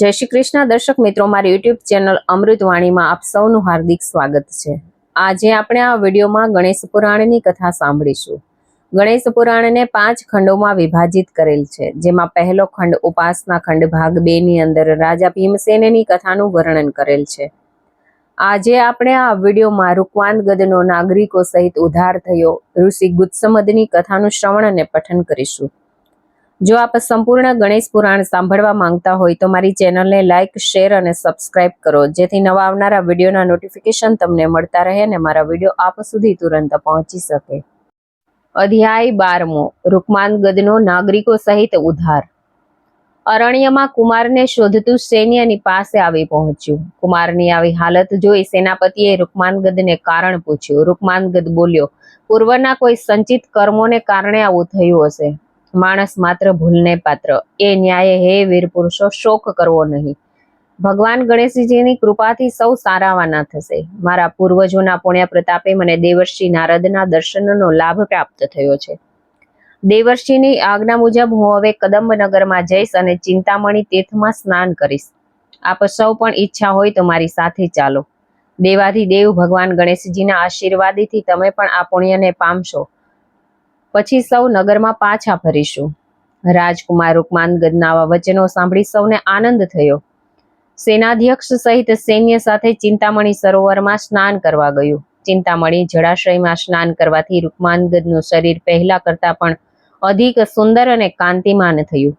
જય શ્રી કૃષ્ણ. દર્શક મિત્રો, મારી યુટ્યુબ ચેનલ અમૃતવાણીમાં આપ સૌનું હાર્દિક સ્વાગત છે. આજે આપણે આ વિડીયોમાં ગણેશ પુરાણની કથા સાંભળીશું. ગણેશ પુરાણને પાંચ ખંડોમાં વિભાજિત કરેલ છે. જેમાં પહેલો ખંડ ઉપાસના ખંડ ભાગ બે ની અંદર રાજા ભીમસેનની કથાનું વર્ણન કરેલ છે. આજે આપણે આ વિડીયોમાં રૂકવાંદ ગદનો નાગરિકો સહિત ઉધાર થયો. ઋષિ ગુત્સમદની કથાનું શ્રવણ અને પઠન કરીશું. જો આપ સંપૂર્ણ ગણેશ પુરાણ સાંભળવા માંગતા હોય તો મારી ચેનલને લાઇક શેર અને સબસ્ક્રાઇબ કરો. જેથી નવા આવનારા વિડીયોના નોટિફિકેશન તમને મળતા રહે અને મારા વીડિયો આપ સુધી તુરંત પહોંચી શકે. અધ્યાય બારમો. રૂકમાન ગદનો નાગરિકો સહિત ઉદ્ધાર. અરણ્યમાં કુમારને શોધતું સૈન્યની પાસે આવી પહોંચ્યું. કુમારની આવી હાલત જોઈ સેનાપતિએ રૂકમાનગદને કારણ પૂછ્યું. રૂકમાનગદ બોલ્યો, પૂર્વના કોઈ સંચિત કર્મોને કારણે આવું થયું હશે. માણસ માત્ર ભૂલને પાત્ર. એ ન્યાયે હે વીર પુરુષો, શોક કરવો નહીં. ભગવાન ગણેશજીની કૃપાથી સૌ સારાવાના થશે. મારા પૂર્વજોના પુણ્ય પ્રતાપે મને દેવર્ષિ નારદના દર્શનનો લાભ પ્રાપ્ત થયો છે. દેવર્ષિની આજ્ઞા મુજબ હું હવે કદંબનગરમાં જઈશ અને ચિંતામણી તીર્થમાં સ્નાન કરીશ. આપ સૌ પણ ઈચ્છા હોય તો મારી સાથે ચાલો. દેવાધિદેવ ભગવાન ગણેશજીના આશીર્વાદીથી તમે પણ આ પુણ્યને પામશો. પછી સૌ નગરમાં પાછા ફરીશું. રાજકુમાર રૂકમાનગદના આવા વચનો સાંભળી સૌને આનંદ થયો. સેનાધ્યક્ષ સહિત સૈન્ય સાથે ચિંતામણી સરોવરમાં સ્નાન કરવા ગયું. ચિંતામણી જળાશયમાં સ્નાન કરવાથી રૂકમાનગદનું શરીર પહેલા કરતા પણ અધિક સુંદર અને કાંતિમાન થયું.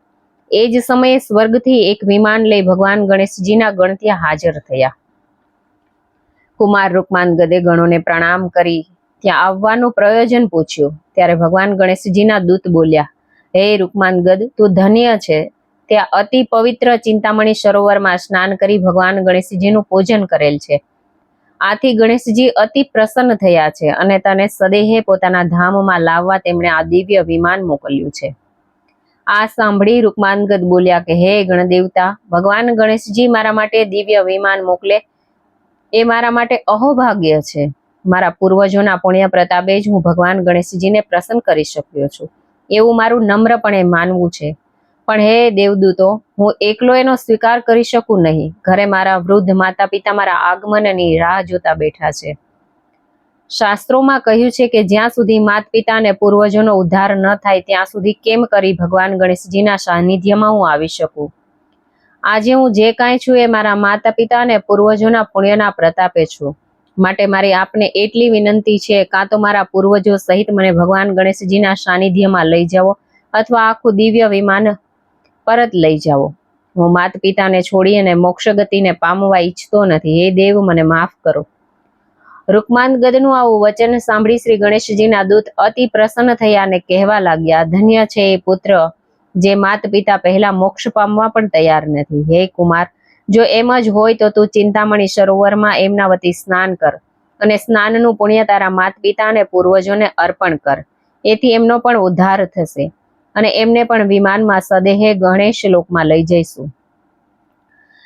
એ જ સમયે સ્વર્ગથી એક વિમાન લઈ ભગવાન ગણેશજીના ગણ ત્યાં હાજર થયા. કુમાર રૂકમાનગદે ગણોને પ્રણામ કરી ત્યાં આવવાનું પ્રયોજન પૂછ્યું. ત્યારે ભગવાન ગણેશજીના દૂત બોલ્યા, હે રૂકમાનગદ તું ધન્ય છે. ત્યાં અતિ પવિત્ર ચિંતામણી સરોવરમાં સ્નાન કરી ભગવાન ગણેશજીનું પૂજન કરેલ છે. આથી ગણેશજી અતિ પ્રસન્ન થયા છે અને તને સદેહે પોતાના ધામમાં લાવવા તેમણે આ દિવ્ય વિમાન મોકલ્યું છે. આ સાંભળી રૂકમાનગદ બોલ્યા કે, હે ગણદેવતા, ભગવાન ગણેશજી મારા માટે દિવ્ય વિમાન મોકલે. એ મારા માટે અહોભાગ્ય છે. મારા પૂર્વજોના પુણ્ય પ્રતાપે જ હું ભગવાન ગણેશજીને પ્રસન્ન કરી શક્યો છું. એવું મારું નમ્રપણે માનવું છે. પણ હે દેવદૂતો, હું એકલો એનો સ્વીકાર કરી શકું નહીં. ઘરે મારા વૃદ્ધ માતા પિતા મારા આગમનની રાહ જોતા બેઠા છે. શાસ્ત્રોમાં કહ્યું છે કે જ્યાં સુધી માત પિતા અને પૂર્વજોનો ઉદ્ધાર ન થાય, ત્યાં સુધી કેમ કરી ભગવાન ગણેશજીના સાનિધ્યમાં હું આવી શકું? આજે હું જે કાંઈ છું એ મારા માતા પિતા અને પૂર્વજોના પુણ્યના પ્રતાપે છું. માટે મારી આપને એટલી વિનંતી છે, કાં તો મારા પૂર્વજો સહિત મને ભગવાન ગણેશજીના સાનિધ્યમાં લઈ જાઓ અથવા આખું દિવ્ય વિમાન પરત લઈ જાઓ. હું માત પિતાને છોડી અને મોક્ષ ગતિને પામવા ઈચ્છતો નથી. હે દેવ, મને માફ કરો. રૂકમાન ગદનું આવું વચન સાંભળી શ્રી ગણેશજીના દૂત અતિ પ્રસન્ન થયા અને કહેવા લાગ્યા, ધન્ય છે એ પુત્ર, જે માત પિતા પહેલા મોક્ષ પામવા પણ તૈયાર નથી. હે કુમાર જો એમ જ હોય તો તું ચિંતામણી સરોવરમાં એમના વતી સ્નાન કર અને સ્નાનનું પુણ્ય તારા માત પિતા અને પૂર્વજોને અર્પણ કર. એથી એમનો પણ ઉદ્ધાર થશે અને એમને પણ વિમાનમાં સદેહે ગણેશ લોકમાં લઈ જઈશું.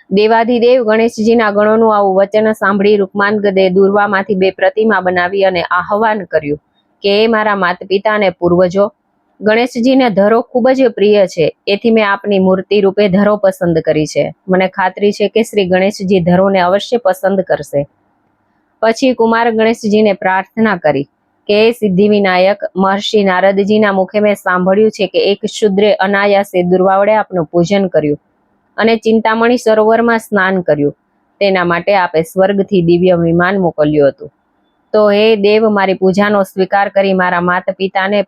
દેવાધિદેવ ગણેશજીના ગણોનું આવું વચન સાંભળી રૂકમાન ગદે દુર્વામાંથી બે પ્રતિમા બનાવી અને આહવાન કર્યું કે એ મારા માતા પિતા અને પૂર્વજો ગણેશજીને ધરો ખૂબ જ પ્રિય છે. એથી મેં આપની મૂર્તિ રૂપે ધરો પસંદ કરી છે. મને ખાતરી છે કે શ્રી ગણેશજી ધરોને અવશ્ય પસંદ કરશે. પછી કુમાર ગણેશજીને પ્રાર્થના કરી કે, હે સિદ્ધિ વિનાયક મહર્ષિ નારદજીના મુખે મેં સાંભળ્યું છે કે એક શુદ્રે અનાયાસે દુર્વાવડે આપનું પૂજન કર્યું અને ચિંતામણી સરોવરમાં સ્નાન કર્યું. તેના માટે આપે સ્વર્ગથી દિવ્ય વિમાન મોકલ્યું હતું. તો હે દેવ, મારી પૂજાનો સ્વીકાર કરી મારા માતા પિતાને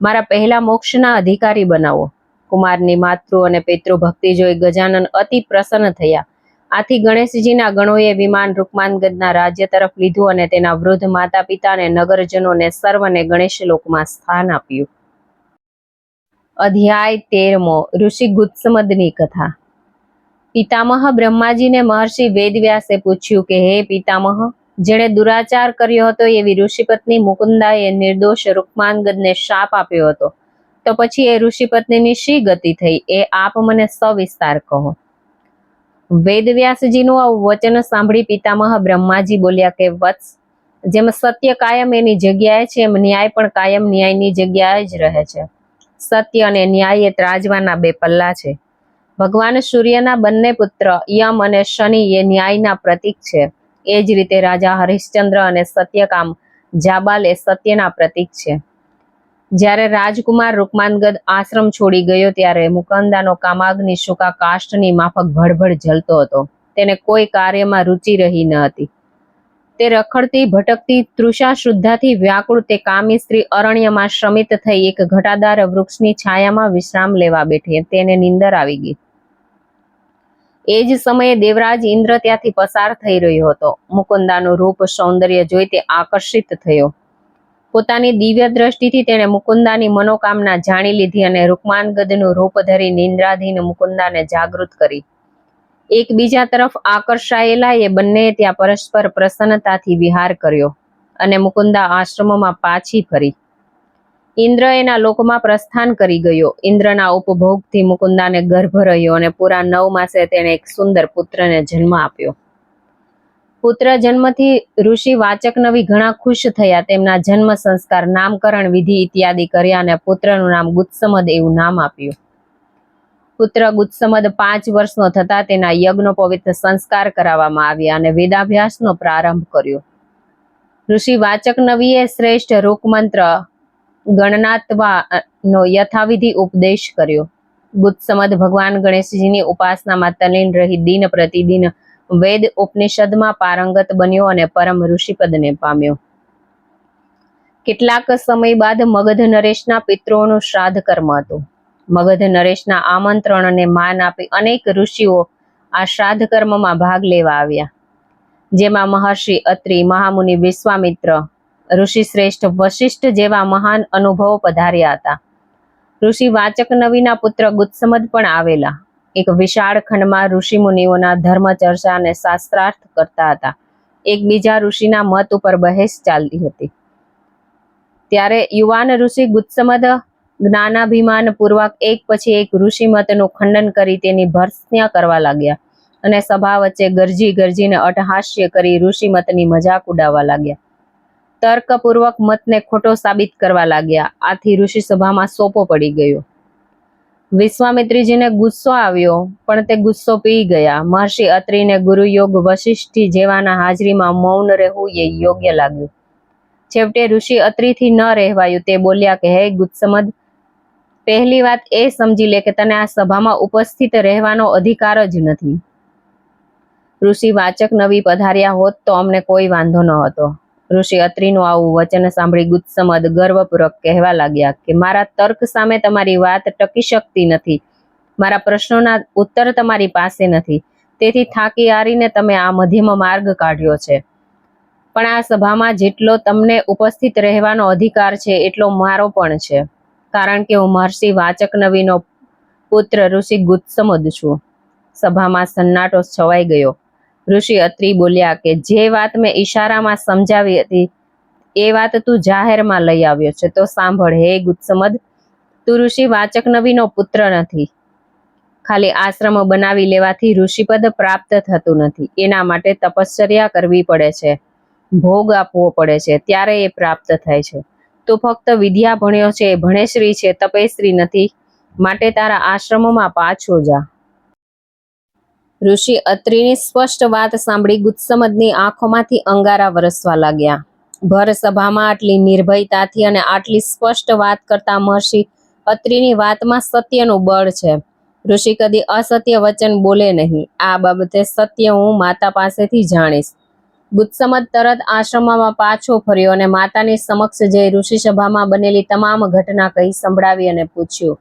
મારા પહેલા મોક્ષના અધિકારી બનાવો. કુમારની માતૃ અને પિતૃ ભક્તિ જોઈ ગજાનન અતિ પ્રસન્ન થયા. આથી ગણેશજીના ગણોએ વિમાન રૂકમાનગદના રાજ્ય તરફ લીધું અને તેના વૃદ્ધ માતા પિતા અને નગરજનોને સર્વને ગણેશ લોકમાં સ્થાન આપ્યું. અધ્યાય તેરમો. ઋષિ ગુત્સમદની કથા. પિતામહ બ્રહ્માજીને મહર્ષિ વેદવ્યાસે પૂછ્યું કે, હે પિતામહ જેણે દુરાચાર કર્યો હતો એવી ઋષિપત્ની મુકુંદાએ નિર્દોષ રૂકમાનગદને શાપ આપ્યો હતો. તો પછી એ ઋષિપત્નીની શી ગતિ થઈ? એ આપ મને સવિસ્તાર કહો. વેદવ્યાસજીનું આ વચન સાંભળી પિતામહ બ્રહ્માજી બોલ્યા કે, વત્સ, જેમ સત્ય કાયમ એની જગ્યાએ છે, એમ ન્યાય પણ કાયમ ન્યાયની જગ્યાએ જ રહે છે. સત્ય અને ન્યાય એ ત્રાજવાના બે પલ્લા છે. ભગવાન સૂર્યના બંને પુત્ર યમ અને શનિ એ ન્યાયના પ્રતીક છે. એ જ રીતે રાજા હરિશ્ચંદ્ર અને સત્યકામ જાબાલ એ સત્યના પ્રતીક છે. જ્યારે રાજકુમાર રૂકમાનગદ આશ્રમ છોડી ગયો ત્યારે મુકંદાનો કામાગ્નિ શુકા કાષ્ટની માફક ભડભડ જલતો હતો. તેને કોઈ કાર્યમાં રુચિ રહી ન હતી. તે રખડતી, ભટકતી તૃષા શુદ્ધાથી વ્યાકુળ તે કામી સ્ત્રી અરણ્યમાં શ્રમિત થઈ એક ઘટાદાર વૃક્ષની છાયામાં વિશ્રામ લેવા બેઠી. તેને નીંદર આવી ગઈ. એ જ સમયે દેવરાજ ઇન્દ્ર ત્યાંથી પસાર થઈ રહ્યો હતો. મુકુંદાનું રૂપ સૌંદર્ય જોઈ તે આકર્ષિત થયો. પોતાની દિવ્ય દ્રષ્ટિથી તેણે મુકુંદાની મનોકામના જાણી લીધી અને રૂકમાનગદનું રૂપ ધરી નિંદ્રાધીન મુકુંદાને જાગૃત કરી. એકબીજા તરફ આકર્ષાયેલા એ બંને ત્યાં પરસ્પર પ્રસન્નતાથી વિહાર કર્યો અને મુકુંદા આશ્રમમાં પાછી ફરી. ઇન્દ્ર એના લોકમાં પ્રસ્થાન કરી ગયો. ઇન્દ્રના ઉપભોગથી મુકુંદાને ગર્ભ રહ્યો અને પૂરા નવ માસે તેણે એક સુંદર પુત્રને જન્મ આપ્યો. પુત્ર જન્મથી ઋષિ વાચક નવી ઘણા ખુશ થયા. તેમના જન્મ સંસ્કાર, નામકરણ વિધિ ઇત્યાદિ કર્યા અને પુત્રનું નામ ગુત્સમદ એવું નામ આપ્યું. પુત્ર ગુત્સમદ પાંચ વર્ષનો થતા તેના યજ્ઞોપવિત સંસ્કાર કરાવવામાં આવ્યા અને વેદાભ્યાસનો પ્રારંભ કર્યો. ઋષિ વાચક નવીએ શ્રેષ્ઠ રૂક મંત્ર ગણનાત્વા નો યથાવિધિ ઉપદેશ કર્યો. ગુત્સમદ ભગવાન ગણેશજીની ઉપાસનામાં તલીન રહી દિન પ્રતિદિન વેદ ઉપનિષદમાં પારંગત બન્યો અને પરમ ઋષિપદને પામ્યો. કેટલાક સમય બાદ મગધ નરેશના પિતૃઓનું શ્રાદ્ધ કર્મ હતું. મગધ નરેશના આમંત્રણને માન આપી અનેક ઋષિઓ આ શ્રાદ્ધ કર્મમાં ભાગ લેવા આવ્યા. જેમાં મહર્ષિ, અત્રિ, મહામુનિ, વિશ્વામિત્ર ઋષિ શ્રેષ્ઠ વશિષ્ઠ જેવા મહાન અનુભવો પધાર્યા હતા. ઋષિ વાચક નવીના પુત્ર ગુત્સમદ પણ આવેલા. એક વિશાળ ખંડમાં ઋષિ મુનિઓના ધર્મ ચર્ચા અને શાસ્ત્રાર્થ કરતા હતા. એકબીજા ઋષિના મત ઉપર બહેસ ચાલતી હતી. ત્યારે યુવાન ઋષિ ગુત્સમદ જ્ઞાનાભિમાન પૂર્વક એક પછી એક ઋષિ મતનું ખંડન કરી તેની ભર્ત્સના કરવા લાગ્યા અને સભા વચ્ચે ગરજી ગરજીને અટહાસ્ય કરી ઋષિ મતની મજાક ઉડાવવા લાગ્યા. તર્કપૂર્વક મતને ખોટો સાબિત કરવા લાગ્યા. આથી ઋષિ સભામાં સોપો પડી ગયો. વિશ્વામિત્રીજીને ગુસ્સો આવ્યો, પણ તે ગુસ્સો પી ગયા. મહર્ષિ અત્રિને ગુરુ યોગ વશિષ્ઠી જેવાના હાજરીમાં મૌન રહેવું એ યોગ્ય લાગ્યું. છેવટે ઋષિ અત્રિથી ન રહેવાયું તે બોલ્યા કે, હે ગુત્સમદ પહેલી વાત એ સમજી લે કે તને આ સભામાં ઉપસ્થિત રહેવાનો અધિકાર જ નથી. ઋષિ વાચક નવી પધાર્યા હોત તો અમને કોઈ વાંધો ન હતો ઋષિ અત્રિનું આવું વચન સાંભળી ગુત્સમદ ગર્વપૂર્વક કહેવા લાગ્યા કે મારા તર્ક સામે તમારી વાત ટકી શકતી નથી. મારા પ્રશ્નોના ઉત્તર તમારી પાસે નથી. તેથી થાકી હારીને તમે આ મધ્યમ માર્ગ કાઢ્યો છે. પણ આ સભામાં જેટલો તમને ઉપસ્થિત રહેવાનો અધિકાર છે, એટલો મારો પણ છે. કારણ કે હું મહર્ષિ વાચક નવીનો પુત્ર ઋષિ ગુત્સમદ છું. સભામાં સન્નાટો છવાઈ ગયો. ઋષિ અત્રી બોલ્યા કે જે વાત મેં ઈશારામાં સમજાવી હતી, એ વાત તું જાહેરમાં લઈ આવ્યો છે. તો સાંભળ, હે ગુત્સમદ તું ઋષિ વાચક નવીનો પુત્ર નથી. ખાલી આશ્રમ બનાવી લેવાથી ઋષિપદ પ્રાપ્ત થતું નથી. એના માટે તપશ્ચર્યા કરવી પડે છે. ભોગ આપવો પડે છે. ત્યારે એ પ્રાપ્ત થાય છે. તું ફક્ત વિદ્યા ભણ્યો છે, ભણેશ્રી છે, તપેશ્રી નથી. માટે તારા આશ્રમમાં પાછો જા. ઋષિ અત્રિની સ્પષ્ટ વાત સાંભળી ગુત્સમદની આંખોમાંથી અંગારા વરસવા લાગ્યા. ભર સભામાં આટલી નિર્ભયતાથી અને આટલી સ્પષ્ટ વાત કરતા મહર્ષિ અત્રિની વાતમાં સત્યનું બળ છે. ઋષિ કદી અસત્ય વચન બોલે નહીં. આ બાબતે સત્ય હું માતા પાસેથી જાણીશ. ગુત્સમદ તરત આશ્રમમાં પાછો ફર્યો અને માતાની સમક્ષ જઈ ઋષિ સભામાં બનેલી તમામ ઘટના કહી સંભળાવી અને પૂછ્યું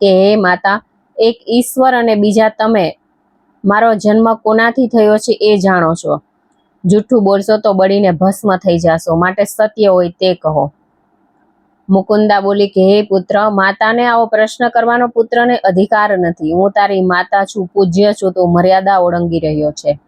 કે, હે માતા, એક ઈશ્વર અને બીજા તમે મારો જન્મ કોનાથી થયો છે એ જાણો છો. જૂઠું બોલશો તો બળીને ભસ્મ થઈ જાશો, માટે સત્ય હોય તે કહો. મુકુંદા બોલી કે, હે પુત્ર, માતાને આવો પ્રશ્ન કરવાનો પુત્રને અધિકાર નથી. હું તારી માતા છું, પૂજ્ય છું, તો મર્યાદા ઓળંગી રહ્યો છે.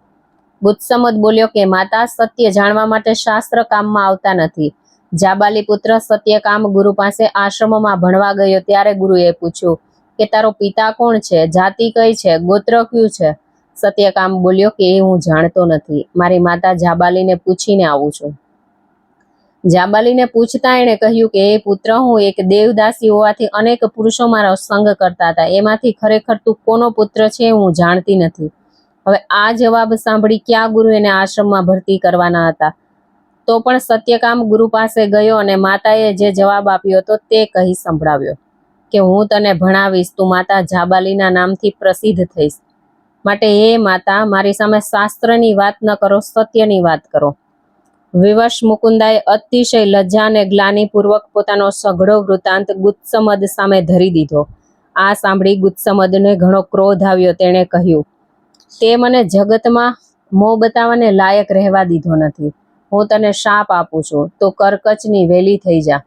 બુત્સમદ બોલ્યો કે, માતા, સત્ય જાણવા માટે શાસ્ત્ર કામમાં આવતા નથી. જાબાલી પુત્ર સત્યકામ ગુરુ પાસે આશ્રમમાં ભણવા ગયો ત્યારે ગુરુએ પૂછ્યું કે તારો પિતા કોણ છે? જાતિ કઈ છે? ગોત્ર કયું છે? સત્યકામ બોલ્યો કે એ હું જાણતો નથી. મારી માતા જાબાલીને પૂછીને આવું છું. જાબાલીને પૂછતા એણે કહ્યું કે એ પુત્ર, હું એક દેવદાસી હોવાથી અનેક પુરુષો મારો સંગ કરતા હતા. એમાંથી ખરેખર તું કોનો પુત્ર છે હું જાણતી નથી. હવે આ જવાબ સાંભળી ક્યાં ગુરુ એને આશ્રમમાં ભરતી કરવાના હતા? તો પણ સત્યકામ ગુરુ પાસે ગયો અને માતાએ જે જવાબ આપ્યો હતો તે કહી સંભળાવ્યો. કે હું તને ભણાવીશ, તું માતા જાબાલીના નામથી પ્રસિદ્ધ થઈશ. માટે હે માતા મારી સામે શાસ્ત્રની વાત ન કરો, સત્યની વાત કરો. વિવશ મુકુંદાએ અતિશય લજ્જા અને ગ્લાનિપૂર્વક પોતાનો સઘળો વૃત્તાંત ગુત્સમદ સામે ધરી દીધો. આ સાંભળી ગુત્સમદને ઘણો ક્રોધ આવ્યો. તેણે કહ્યું, તે મને જગતમાં મોં બતાવવાને લાયક રહેવા દીધો નથી. હું તને શાપ આપું છું. તો કરકચની વેલી થઈ જા.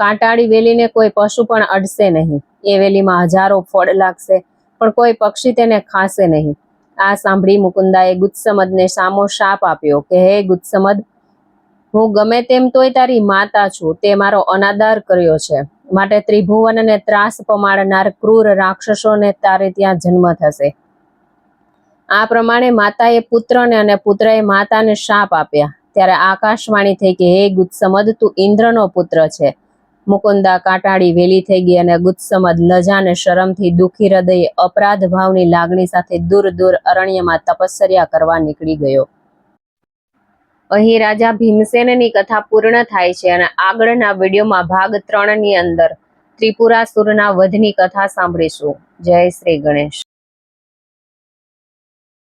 કાંટાળી વેલીને કોઈ પશુ પણ અડશે નહીં. એ વેલીમાં હજારો ફળ લાગશે, પણ કોઈ પક્ષી તેને ખાશે નહીં. આ સાંભળી મુકુંદાએ ગુત્સમદને સામો શાપ આપ્યો કે, હે ગુત્સમદ હું ગમે તેમ તોય તારી માતા છું, તે મારો અનાદર કર્યો છે. માટે ત્રિભુવનને ત્રાસ પમાડનાર ક્રૂર રાક્ષસોને તારે ત્યાં જન્મ થશે. આ પ્રમાણે માતાએ પુત્રને અને પુત્રએ માતાને શાપ આપ્યા. ત્યારે આકાશવાણી થઈ કે, હે ગુત્સમદ તું ઇન્દ્રનો પુત્ર છે. મુકુંદા કાંટાળી વેલી થઈ ગઈ અને ગુત્સમદ લજાને શરમથી દુઃખી હૃદયે અપરાધ ભાવની લાગણી સાથે દૂર દૂર અરણ્યમાં તપશ્ચર્યા કરવા નીકળી ગયો. અહીં રાજા ભીમસેનની કથા પૂર્ણ થાય છે અને આગળના વિડીયોમાં ભાગ ત્રણની અંદર ત્રિપુરાસુરના વધની કથા સાંભળીશું. જય શ્રી ગણેશ.